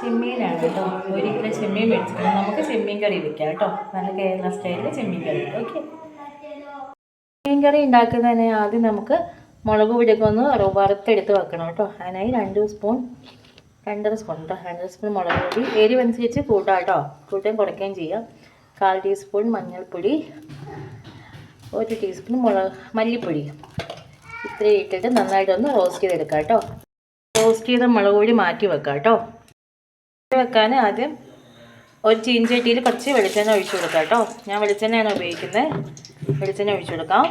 ചെമ്മീനാണ് കേട്ടോ. ഒരു കിലോ ചെമ്മീൻ മേടിച്ചിട്ട് നമുക്ക് ചെമ്മീൻ കറി വെക്കാം കേട്ടോ. നല്ല കേരള സ്റ്റൈലിൽ ചെമ്മീൻ കറി. ഓക്കെ. ചെമ്മീൻ കറി ഉണ്ടാക്കുന്നതിന് ആദ്യം നമുക്ക് മുളക് പൊടിയൊക്കെ ഒന്ന് വറുത്തെടുത്ത് വെക്കണം കേട്ടോ. അതിനായി രണ്ട് സ്പൂൺ രണ്ടര സ്പൂൺ കേട്ടോ. രണ്ടര സ്പൂൺ മുളക് പൊടി. എരിവനുസരിച്ച് കൂട്ടാം കേട്ടോ. കൂട്ടുകയും കുറയ്ക്കുകയും ചെയ്യാം. കാൽ ടീസ്പൂൺ മഞ്ഞൾപ്പൊടി. ഒരു ടീസ്പൂൺ മുളക് മല്ലിപ്പൊടി. ഇത്രയും ഇട്ടിട്ട് നന്നായിട്ടൊന്ന് റോസ്റ്റ് ചെയ്തെടുക്കാം കേട്ടോ. റോസ്റ്റ് ചെയ്ത മുളക് പൊടി മാറ്റി വെക്കാം കേട്ടോ. വെക്കാൻ ആദ്യം ഒരു ചീഞ്ചട്ടിയിൽ കുറച്ച് വെളിച്ചെണ്ണ ഒഴിച്ചു കൊടുക്കാം കേട്ടോ. ഞാൻ വെളിച്ചെണ്ണയാണ് ഉപയോഗിക്കുന്നത്. വെളിച്ചെണ്ണ ഒഴിച്ചു കൊടുക്കാം.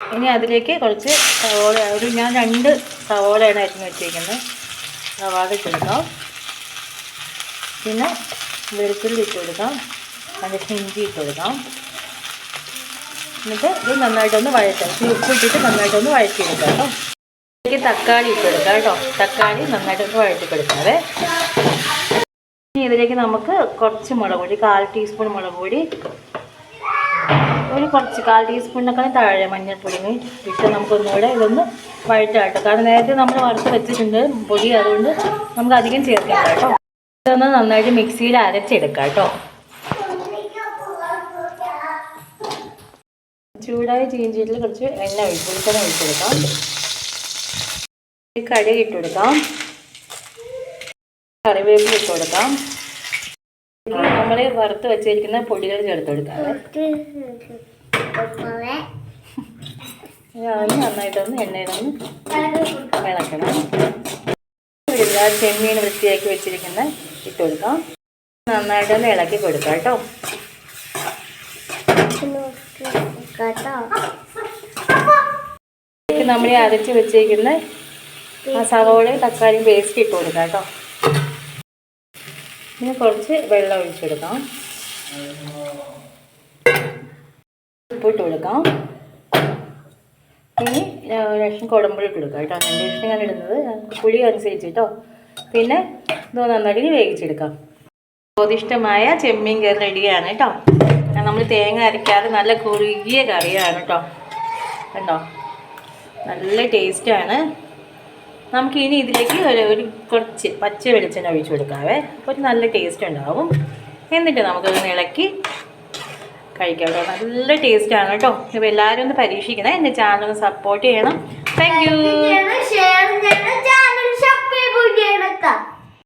ഇനി അതിലേക്ക് കുറച്ച് സവോള ഒരു ഞാൻ രണ്ട് സവോളയാണ് അരിഞ്ഞ് വെച്ചിരിക്കുന്നത്. സവാള ഇട്ട് കൊടുക്കാം. പിന്നെ വെളുത്തുള്ളി ഇട്ട് കൊടുക്കാം. അതിന്റെ ഇഞ്ചി ഇട്ട് കൊടുക്കാം. എന്നിട്ട് ഇത് നന്നായിട്ടൊന്ന് വഴറ്റാം. ഉപ്പിട്ടിട്ട് നന്നായിട്ടൊന്ന് വഴറ്റി വഴറ്റിയെടുക്കാം കേട്ടോ. തക്കാളി ഇട്ട് കൊടുക്കാം കേട്ടോ. തക്കാളി നന്നായിട്ടൊന്ന് വഴറ്റി കൊടുക്കാവേ ഇനി ഇതിലേക്ക് നമുക്ക് കുറച്ച് മുളക് പൊടി കാൽ ടീസ്പൂൺ മുളക് പൊടി ഒരു കുറച്ച് കാൽ ടീസ്പൂണിനേക്കാളും താഴെ മഞ്ഞൾപ്പൊടി ഇട്ട് നമുക്കൊന്നുകൂടെ ഇതൊന്ന് വഴറ്റാട്ടോ. കാരണം നേരത്തെ നമ്മൾ വറുത്ത് വെച്ചിട്ടുണ്ട് പൊടി അതുകൊണ്ട് നമുക്ക് അധികം ചേർക്കാം കേട്ടോ. ഇതൊന്ന് നന്നായിട്ട് മിക്സിയിൽ അരച്ചെടുക്കാം കേട്ടോ ചൂടായ ചീഞ്ചിയിൽ കുറച്ച് എണ്ണ ഒഴിച്ച് വെളിച്ചെണ്ണ ഒഴിച്ചെടുക്കാം ഈ കടുക് ഇട്ട് കൊടുക്കാം. കറിവേപ്പില ഇട്ട് കൊടുക്കാം. നമ്മൾ വറുത്ത് വെച്ചിരിക്കുന്ന പൊടികൾ ചേർത്ത് കൊടുക്കാം നന്നായിട്ടൊന്ന് എണ്ണയിലൊന്ന് ഇളക്കണം. ഇടുക ചെമ്മീൻ വൃത്തിയാക്കി വെച്ചിരിക്കുന്ന ഇട്ട് കൊടുക്കാം. നന്നായിട്ടൊന്ന് ഇളക്കി കൊടുക്കാം കേട്ടോ. നമ്മൾ ഈ അരച്ച് വെച്ചിരിക്കുന്ന സവോളയും തക്കാളിയും പേസ്റ്റ് ഇട്ട് കൊടുക്കാം കേട്ടോ. പിന്നെ കുറച്ച് വെള്ളം ഒഴിച്ചെടുക്കാം. ഉപ്പിട്ട് കൊടുക്കാം. ഇനി ലക്ഷം കുടമ്പുളി ഇട്ട് കൊടുക്കാം കേട്ടോ. രണ്ട് ലക്ഷം ഞാൻ ഇടുന്നത്. പുളി അനുസരിച്ച് കേട്ടോ. പിന്നെ ഇത് നന്നായിട്ട് വേവിച്ചെടുക്കാം. സ്വാദിഷ്ടമായ ചെമ്മീൻ കറി റെഡിയാണ് കേട്ടോ. നമ്മൾ തേങ്ങ അരയ്ക്കാതെ നല്ല കുറുകിയ കറിയാണ് കേട്ടോ. കണ്ടോ? നല്ല ടേസ്റ്റാണ് നമുക്ക് ഇനി ഇതിലേക്ക് ഒരു ഒരു കുറച്ച് പച്ച വെളിച്ചെണ്ണ ഒഴിച്ചു കൊടുക്കാവേ. അപ്പോൾ ഒരു നല്ല ടേസ്റ്റ് ഉണ്ടാവും. എന്നിട്ട് നമുക്കതൊന്ന് ഇളക്കി കഴിക്കാം കേട്ടോ. നല്ല ടേസ്റ്റാണ് കേട്ടോ. ഇപ്പോൾ എല്ലാവരും ഒന്ന് പരീക്ഷിക്കണേ. എന്റെ ചാനൽ ഒന്ന് സപ്പോർട്ട് ചെയ്യണം. Thank you